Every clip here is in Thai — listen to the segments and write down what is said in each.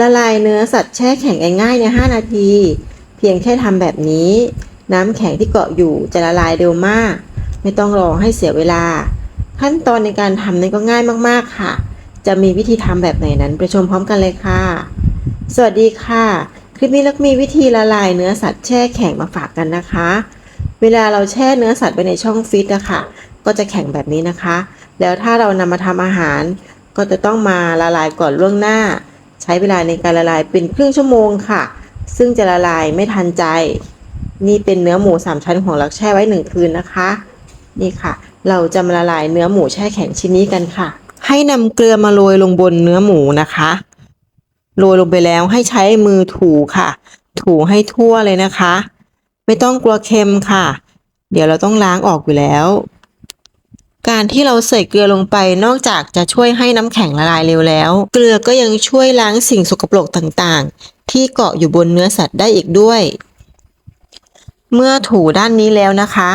ละลายเนื้อสัตว์แช่แข็งง่ายๆใน 5 นาที เพียงแค่ทำแบบนี้ น้ำแข็งที่เกาะอยู่จะละลายเร็วมาก ไม่ต้องรอให้เสียเวลา ขั้นตอนในการทำนั้นก็ง่ายมากๆค่ะ จะมีวิธีทำแบบไหนนั้นไปชมพร้อมกันเลยค่ะ สวัสดีค่ะ คลิปนี้ลักมีวิธีละลายเนื้อสัตว์แช่แข็งมาฝากกันนะคะ เวลาเราแช่เนื้อสัตว์ไว้ในช่องฟิตอะค่ะ ก็จะแข็งแบบนี้นะคะ แล้วถ้าเรานำมาทำอาหาร ก็จะต้องมาละลายก่อนล่วงหน้า ใช้เวลาในการละลายเป็นครึ่งชั่วโมงค่ะ ซึ่งจะละลายไม่ทันใจ นี่เป็นเนื้อหมูสามชั้นของลักแช่ไว้หนึ่งคืนนะคะ นี่ค่ะ เราจะมาละลายเนื้อหมูแช่แข็งชิ้นนี้กันค่ะ ให้นำเกลือมาโรยลงบนเนื้อหมูนะคะโรยลงไปแล้วให้ใช้มือถูค่ะ ถูให้ทั่วเลยนะคะ ไม่ต้องกลัวเค็มค่ะ เดี๋ยวเราต้องล้างออกอยู่แล้ว การที่เราใส่เกลือลงไปนอกจากจะช่วยให้น้ำแข็งละลายเร็วแล้ว เกลือก็ยังช่วยล้างสิ่งสกปรกต่างๆ ที่เกาะอยู่บนเนื้อสัตว์ได้อีกด้วย เมื่อถูด้านนี้แล้วนะคะ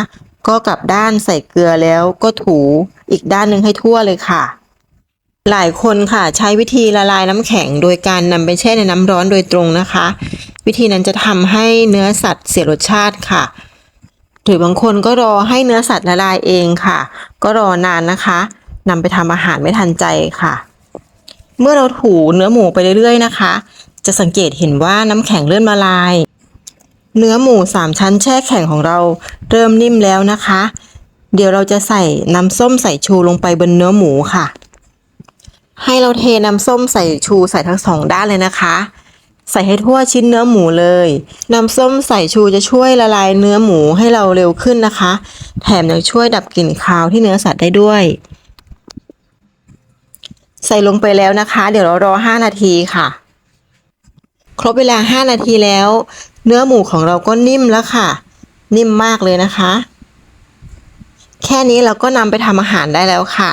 ก็กลับด้านใส่เกลือแล้วก็ถูอีกด้านหนึ่งให้ทั่วเลยค่ะ หลายคนค่ะใช้วิธีละลายน้ำแข็ง โดยการนำไปแช่ในน้ำร้อนโดยตรงนะคะ วิธีนั้นจะทำให้เนื้อสัตว์เสียรสชาติค่ะ หรือบางคนก็รอให้เนื้อสัตว์ละลายเองค่ะ ก็รอนานนะคะนำไปทำอาหารไม่ทันใจค่ะ เมื่อเราถูเนื้อหมูไปเรื่อยๆนะคะ จะสังเกตเห็นว่าน้ำแข็งเริ่มละลาย เนื้อหมูสามชั้นแช่แข็งของเราเริ่มนิ่มแล้วนะคะ เดี๋ยวเราจะใส่น้ำส้มสายชูลงไปบนเนื้อหมูค่ะ ให้เราเทน้ำส้มใส่ชูใส่ทั้งสองด้านเลยนะคะ ใส่ให้ทั่วชิ้นเนื้อหมูเลยน้ำส้มสายชูจะช่วยละลายเนื้อหมูให้เราเร็วขึ้นนะคะ แถมยังช่วยดับกลิ่นคาวที่เนื้อสัตว์ได้ด้วย ใส่ลงไปแล้วนะคะ เดี๋ยวเรารอ 5 นาทีค่ะ ครบเวลา 5 นาทีแล้ว เนื้อหมูของเราก็นิ่มแล้วค่ะ นิ่มมากเลยนะคะ แค่นี้เราก็นำไปทำอาหารได้แล้วค่ะ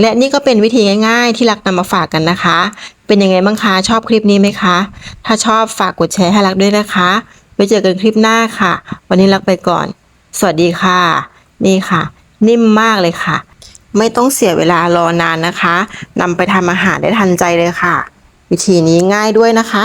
และนี่ก็เป็นวิธีง่าย ๆ ที่รักนำมาฝากกันนะคะ เป็นยังไงบ้างคะ ชอบคลิปนี้ไหมคะ ถ้าชอบฝากกดแชร์ให้รักด้วยนะคะ ไว้เจอกันคลิปหน้าค่ะ วันนี้รักไปก่อน สวัสดีค่ะ นี่ค่ะ นิ่มมากเลยค่ะ ไม่ต้องเสียเวลารอนานนะคะนำไปทำอาหารได้ทันใจเลยค่ะ วิธีนี้ง่ายด้วยนะคะ